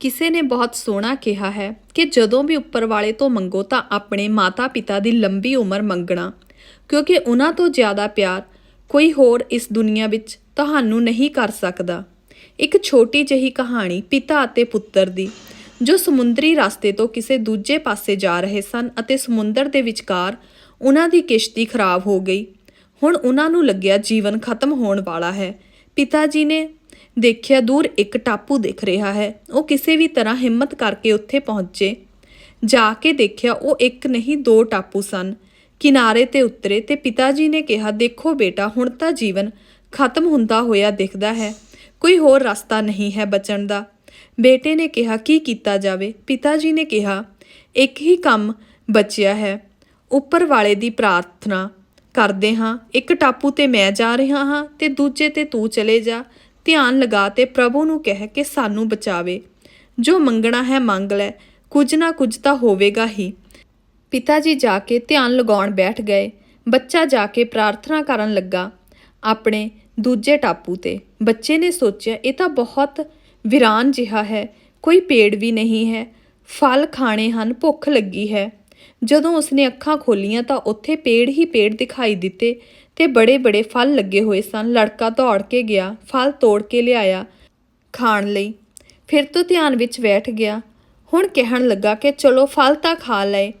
ਕਿਸੇ ਨੇ ਬਹੁਤ ਸੋਹਣਾ ਕਿਹਾ ਹੈ ਕਿ ਜਦੋਂ ਵੀ ਉੱਪਰ ਵਾਲੇ ਤੋਂ ਮੰਗੋ ਤਾਂ ਆਪਣੇ ਮਾਤਾ-ਪਿਤਾ ਦੀ ਲੰਬੀ ਉਮਰ ਮੰਗਣਾ। ਕਿਉਂਕਿ ਉਹਨਾਂ ਤੋਂ ਜ਼ਿਆਦਾ ਪਿਆਰ ਕੋਈ ਹੋਰ ਇਸ ਦੁਨੀਆ ਵਿੱਚ ਤੁਹਾਨੂੰ ਨਹੀਂ ਕਰ ਸਕਦਾ। ਇੱਕ ਛੋਟੀ ਜਿਹੀ ਕਹਾਣੀ ਪਿਤਾ ਅਤੇ ਪੁੱਤਰ ਦੀ, ਜੋ ਸਮੁੰਦਰੀ ਰਸਤੇ ਤੋਂ ਕਿਸੇ ਦੂਜੇ ਪਾਸੇ ਜਾ ਰਹੇ ਸਨ ਅਤੇ ਸਮੁੰਦਰ ਦੇ ਵਿਚਕਾਰ ਉਹਨਾਂ ਦੀ ਕਿਸ਼ਤੀ ਖਰਾਬ ਹੋ ਗਈ। ਹੁਣ ਉਹਨਾਂ ਨੂੰ ਲੱਗਿਆ ਜੀਵਨ ਖਤਮ ਹੋਣ ਵਾਲਾ ਹੈ। ਪਿਤਾ ਜੀ ਨੇ ਦੇਖਿਆ ਦੂਰ ਇੱਕ ਟਾਪੂ ਦਿਖ ਰਿਹਾ ਹੈ। ਉਹ ਕਿਸੇ ਵੀ ਤਰ੍ਹਾਂ ਹਿੰਮਤ ਕਰਕੇ ਉੱਥੇ ਪਹੁੰਚੇ। ਜਾ ਕੇ ਦੇਖਿਆ ਉਹ ਇੱਕ ਨਹੀਂ, ਦੋ ਟਾਪੂ ਸਨ। ਕਿਨਾਰੇ ਤੇ ਉਤਰੇ ਤੇ ਪਿਤਾ ਜੀ ਨੇ ਕਿਹਾ, ਦੇਖੋ ਬੇਟਾ, ਹੁਣ ਤਾਂ ਜੀਵਨ ਖਤਮ ਹੁੰਦਾ ਹੋਇਆ ਦਿਖਦਾ ਹੈ। ਕੋਈ ਹੋਰ ਰਸਤਾ ਨਹੀਂ ਹੈ ਬਚਣ ਦਾ। ਬੇਟੇ ਨੇ ਕਿਹਾ, ਕੀ ਕੀਤਾ ਜਾਵੇ? ਪਿਤਾ ਜੀ ਨੇ ਕਿਹਾ, ਇੱਕ ਹੀ ਕੰਮ ਬਚਿਆ ਹੈ। ਉੱਪਰ ਵਾਲੇ ਦੀ ਪ੍ਰਾਰਥਨਾ ਕਰਦੇ ਹਾਂ। ਇੱਕ ਟਾਪੂ ਤੇ ਮੈਂ ਜਾ ਰਿਹਾ ਹਾਂ ਤੇ ਦੂਜੇ ਤੇ ਤੂੰ ਚਲੇ ਜਾ। ਧਿਆਨ ਲਗਾ ਤੇ ਪ੍ਰਭੂ ਨੂੰ ਕਹਿ ਕੇ ਸਾਨੂੰ ਬਚਾਵੇ। ਜੋ ਮੰਗਣਾ ਹੈ ਮੰਗ ਲੈ, ਕੁਝ ਨਾ ਕੁਝ ਤਾਂ ਹੋਵੇਗਾ ਹੀ। ਪਿਤਾ ਜੀ ਜਾ ਕੇ ਧਿਆਨ ਲਗਾਉਣ ਬੈਠ ਗਏ। ਬੱਚਾ ਜਾ ਕੇ ਪ੍ਰਾਰਥਨਾ ਕਰਨ ਲੱਗਾ ਆਪਣੇ ਦੂਜੇ ਟਾਪੂ ਤੇ। ਬੱਚੇ ਨੇ ਸੋਚਿਆ, ਇਹ ਤਾਂ ਬਹੁਤ ਵਿਰਾਨ ਜਿਹਾ ਹੈ, ਕੋਈ ਪੇੜ ਵੀ ਨਹੀਂ ਹੈ, ਫਲ ਖਾਣੇ ਹਨ, ਭੁੱਖ ਲੱਗੀ ਹੈ। ਜਦੋਂ ਉਸਨੇ ਅੱਖਾਂ ਖੋਲ੍ਹੀਆਂ ਤਾਂ ਉੱਥੇ ਪੇੜ ਹੀ ਪੇੜ ਦਿਖਾਈ ਦਿੱਤੇ ਤੇ ਬੜੇ-ਬੜੇ ਫਲ ਲੱਗੇ ਹੋਏ ਸਨ। ਲੜਕਾ ਦੌੜ ਕੇ ਗਿਆ, ਫਲ ਤੋੜ ਕੇ ਲਿਆਇਆ ਖਾਣ ਲਈ। ਫਿਰ ਤੋਂ ਧਿਆਨ ਵਿੱਚ ਬੈਠ ਗਿਆ। ਹੁਣ ਕਹਿਣ ਲੱਗਾ ਕਿ ਚਲੋ ਫਲ ਤਾਂ ਖਾ ਲਏ।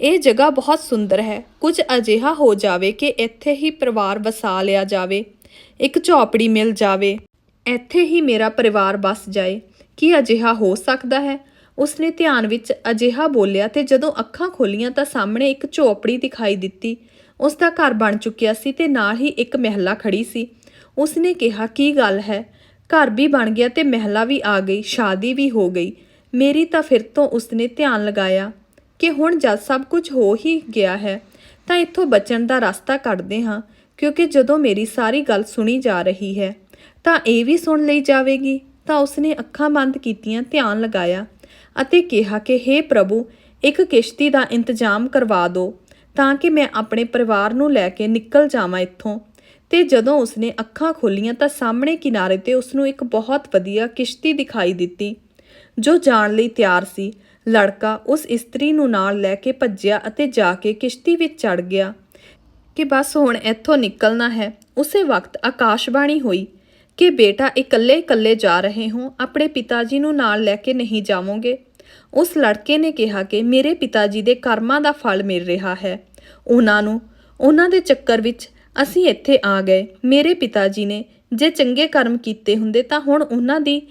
ਇਹ ਜਗ੍ਹਾ ਬਹੁਤ ਸੁੰਦਰ ਹੈ। ਕੁਝ ਅਜਿਹਾ ਹੋ ਜਾਵੇ ਕਿ ਇੱਥੇ ਹੀ ਪਰਿਵਾਰ ਵਸਾ ਲਿਆ ਜਾਵੇ। ਇੱਕ ਝੌਪੜੀ ਮਿਲ ਜਾਵੇ। ਇੱਥੇ ਹੀ ਮੇਰਾ ਪਰਿਵਾਰ ਵੱਸ ਜਾਏ। ਕੀ ਅਜਿਹਾ ਹੋ ਸਕਦਾ ਹੈ? ਉਸਨੇ ਧਿਆਨ ਵਿੱਚ ਅਜਿਹਾ ਬੋਲਿਆ ਤੇ ਜਦੋਂ ਅੱਖਾਂ ਖੋਲੀਆਂ ਤਾਂ ਸਾਹਮਣੇ ਇੱਕ ਝੋਪੜੀ ਦਿਖਾਈ ਦਿੱਤੀ। ਉਸ ਦਾ ਘਰ ਬਣ ਚੁੱਕਿਆ ਸੀ ਤੇ ਨਾਲ ਹੀ ਇੱਕ ਮਹਿਲਾ ਖੜੀ ਸੀ। ਉਸਨੇ ਕਿਹਾ, ਕੀ ਗੱਲ ਹੈ? ਘਰ ਵੀ ਬਣ ਗਿਆ ਤੇ ਮਹਿਲਾ ਵੀ ਆ ਗਈ, ਸ਼ਾਦੀ ਵੀ ਹੋ ਗਈ। ਮੇਰੀ ਤਾਂ ਫਿਰ ਤੋਂ ਉਸਨੇ ਧਿਆਨ ਲਗਾਇਆ ਕਿ ਹੁਣ ਜਦ ਸਭ ਕੁਝ ਹੋ ਹੀ ਗਿਆ ਹੈ, ਤਾਂ ਇੱਥੋਂ ਬਚਣ ਦਾ ਰਸਤਾ ਕੱਢਦੇ ਹਾਂ, ਕਿਉਂਕਿ ਜਦੋਂ ਮੇਰੀ ਸਾਰੀ ਗੱਲ ਸੁਣੀ ਜਾ ਰਹੀ ਹੈ, ਤਾਂ ਇਹ ਵੀ ਸੁਣ ਲਈ ਜਾਵੇਗੀ। ਤਾਂ ਉਸਨੇ ਅੱਖਾਂ ਬੰਦ ਕੀਤੀਆਂ, ਧਿਆਨ ਲਗਾਇਆ। ਅਤੇ ਕਿਹਾ ਕਿ हे ਪ੍ਰਭੂ, ਇੱਕ ਕਿਸ਼ਤੀ ਦਾ ਇੰਤਜ਼ਾਮ ਕਰਵਾ ਦਿਓ ਤਾਂ ਕਿ ਮੈਂ ਆਪਣੇ ਪਰਿਵਾਰ ਨੂੰ ਲੈ ਕੇ ਨਿਕਲ ਜਾਵਾਂ ਇੱਥੋਂ। ਤੇ ਜਦੋਂ ਉਸਨੇ ਅੱਖਾਂ ਖੋਲੀਆਂ ਤਾਂ ਸਾਹਮਣੇ ਕਿਨਾਰੇ ਤੇ ਉਸਨੂੰ ਇੱਕ ਬਹੁਤ ਵਧੀਆ ਕਿਸ਼ਤੀ ਦਿਖਾਈ ਦਿੱਤੀ, ਜੋ ਜਾਣ ਲਈ ਤਿਆਰ ਸੀ। ਲੜਕਾ ਉਸ ਇਸਤਰੀ ਨੂੰ ਨਾਲ ਲੈ ਕੇ ਭੱਜਿਆ ਅਤੇ ਜਾ ਕੇ ਕਿਸ਼ਤੀ ਵਿੱਚ ਚੜ ਗਿਆ ਕਿ ਬਸ ਹੁਣ ਇੱਥੋਂ ਨਿਕਲਣਾ ਹੈ। ਉਸੇ ਵਕਤ ਆਕਾਸ਼ਬਾਣੀ ਹੋਈ ਕਿ, ਬੇਟਾ, ਇਕੱਲੇ-ਇਕੱਲੇ ਜਾ ਰਹੇ ਹੋ, ਆਪਣੇ ਪਿਤਾ ਜੀ ਨੂੰ ਨਾਲ ਲੈ ਕੇ ਨਹੀਂ ਜਾਵੋਗੇ। ਉਸ ਲੜਕੇ ਨੇ ਕਿਹਾ ਕਿ ਮੇਰੇ ਪਿਤਾ ਜੀ ਦੇ ਕਰਮਾਂ ਦਾ ਫਲ ਮਿਲ ਰਿਹਾ ਹੈ। ਉਹਨਾਂ ਨੂੰ, ਉਹਨਾਂ ਦੇ ਚੱਕਰ ਵਿੱਚ ਅਸੀਂ ਇੱਥੇ ਆ ਗਏ। ਮੇਰੇ ਪਿਤਾ ਜੀ ਨੇ, ਜੇ ਚੰਗੇ ਕਰਮ ਕੀਤੇ ਹੁੰਦੇ ਤਾਂ ਹੁਣ ਉਹਨਾਂ ਦੀ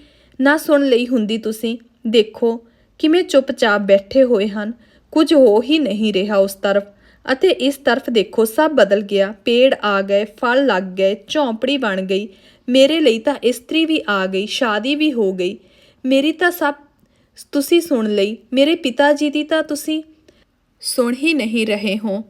ਨਾ ਸੁਣ ਲਈ ਹੁੰਦੀ ਤੁਸੀਂ। ਦੇਖੋ, ਕਿਵੇਂ ਚੁੱਪਚਾਪ ਬੈਠੇ ਹੋਏ ਹਨ। ਕੁਝ ਹੋ ਹੀ ਨਹੀਂ ਰਿਹਾ ਉਸ ਤਰਫ। ਅਤੇ ਇਸ ਤਰਫ ਦੇਖੋ, ਸਭ ਬਦਲ ਗਿਆ। ਪੇੜ ਆ ਗਏ, ਫਲ ਲੱਗ ਗਏ, ਝੌਂਪੜੀ ਬਣ ਗਈ। ਮੇਰੇ ਲਈ ਤਾਂ ਇਸਤਰੀ ਵੀ ਆ ਗਈ, ਸ਼ਾਦੀ ਵੀ ਹੋ ਗਈ। ਮੇਰੀ ਤਾਂ ਸਭ ਤੁਸੀਂ ਸੁਣ ਲਈ, ਮੇਰੇ ਪਿਤਾ ਜੀ ਦੀ ਤਾਂ ਤੁਸੀਂ ਸੁਣ ਹੀ ਨਹੀਂ ਰਹੇ ਹੋ।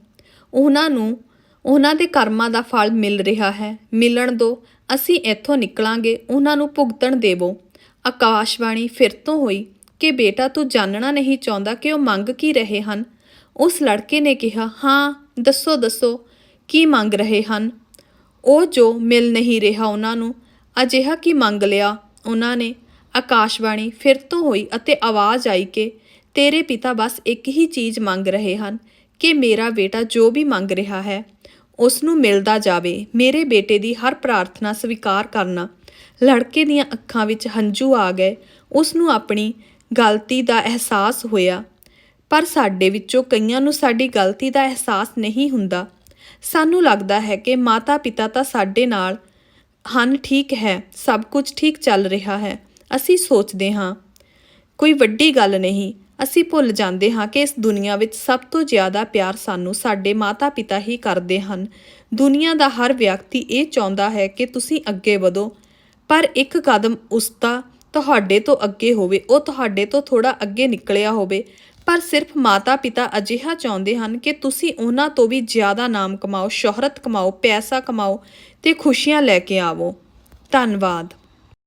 ਉਹਨਾਂ ਨੂੰ, ਉਹਨਾਂ ਦੇ ਕਰਮਾਂ ਦਾ ਫਲ ਮਿਲ ਰਿਹਾ ਹੈ। ਮਿਲਣ ਦੋ, ਅਸੀਂ ਇੱਥੋਂ ਨਿਕਲਾਂਗੇ, ਉਹਨਾਂ ਨੂੰ ਭੁਗਤਣ ਦੇਵੋ। ਆਕਾਸ਼ਵਾਣੀ ਫਿਰ ਤੋਂ ਹੋਈ ਕਿ ਬੇਟਾ ਤੂੰ ਜਾਣਨਾ ਨਹੀਂ ਚਾਹੁੰਦਾ ਕਿ ਉਹ ਮੰਗ ਕੀ ਰਹੇ ਹਨ। ਉਸ ਲੜਕੇ ਨੇ ਕਿਹਾ, ਹਾਂ, ਦੱਸੋ ਦੱਸੋ, ਕੀ ਮੰਗ ਰਹੇ ਹਨ? ਉਹ ਜੋ ਮਿਲ ਨਹੀਂ ਰਿਹਾ ਉਹਨਾਂ ਨੂੰ, ਅਜਿਹਾ ਕੀ ਮੰਗ ਲਿਆ ਉਹਨਾਂ ਨੇ? ਆਕਾਸ਼ਵਾਣੀ ਫਿਰ ਤੋਂ ਹੋਈ ਅਤੇ ਆਵਾਜ਼ ਆਈ ਕਿ ਤੇਰੇ ਪਿਤਾ ਬਸ ਇੱਕ ਹੀ ਚੀਜ਼ ਮੰਗ ਰਹੇ ਹਨ, ਕਿ ਮੇਰਾ ਬੇਟਾ ਜੋ ਵੀ ਮੰਗ ਰਿਹਾ ਹੈ ਉਸ ਨੂੰ ਮਿਲਦਾ ਜਾਵੇ। ਮੇਰੇ ਬੇਟੇ ਦੀ ਹਰ ਪ੍ਰਾਰਥਨਾ ਸਵੀਕਾਰ ਕਰਨਾ। ਲੜਕੇ ਦੀਆਂ ਅੱਖਾਂ ਵਿੱਚ ਹੰਝੂ ਆ ਗਏ। ਉਸ ਨੂੰ ਆਪਣੀ ਗਲਤੀ ਦਾ ਅਹਿਸਾਸ ਹੋਇਆ। ਪਰ ਸਾਡੇ ਵਿੱਚੋਂ ਕਈਆਂ ਨੂੰ ਸਾਡੀ ਗਲਤੀ ਦਾ ਅਹਿਸਾਸ ਨਹੀਂ ਹੁੰਦਾ। ਸਾਨੂੰ ਲੱਗਦਾ ਹੈ ਕਿ ਮਾਤਾ-ਪਿਤਾ ਤਾਂ ਸਾਡੇ ਨਾਲ ਹਨ ਠੀਕ ਹੈ, ਸਭ ਕੁਝ ਠੀਕ ਚੱਲ ਰਿਹਾ ਹੈ। ਅਸੀਂ ਸੋਚਦੇ ਹਾਂ, ਕੋਈ ਵੱਡੀ ਗੱਲ ਨਹੀਂ, ਅਸੀਂ ਭੁੱਲ ਜਾਂਦੇ ਹਾਂ ਕਿ ਇਸ ਦੁਨੀਆ ਵਿੱਚ ਸਭ ਤੋਂ ਜ਼ਿਆਦਾ ਪਿਆਰ ਸਾਨੂੰ ਸਾਡੇ ਮਾਤਾ-ਪਿਤਾ ਹੀ ਕਰਦੇ ਹਨ। ਦੁਨੀਆ ਦਾ ਹਰ ਵਿਅਕਤੀ ਇਹ ਚਾਹੁੰਦਾ ਹੈ ਕਿ ਤੁਸੀਂ ਅੱਗੇ ਵਧੋ, ਪਰ ਇੱਕ ਕਦਮ ਉਸਦਾ ਤੁਹਾਡੇ ਤੋਂ ਅੱਗੇ ਹੋਵੇ, ਉਹ ਤੁਹਾਡੇ ਤੋਂ ਥੋੜਾ ਅੱਗੇ ਨਿਕਲਿਆ ਹੋਵੇ। ਪਰ ਸਿਰਫ ਮਾਤਾ-ਪਿਤਾ ਅਜਿਹਾ ਚਾਹੁੰਦੇ ਹਨ ਕਿ ਤੁਸੀਂ ਉਹਨਾਂ ਤੋਂ ਵੀ ਜ਼ਿਆਦਾ ਨਾਮ ਕਮਾਓ, ਸ਼ੋਹਰਤ ਕਮਾਓ, ਪੈਸਾ ਕਮਾਓ ਤੇ ਖੁਸ਼ੀਆਂ ਲੈ ਕੇ ਆਵੋ। ਧੰਨਵਾਦ।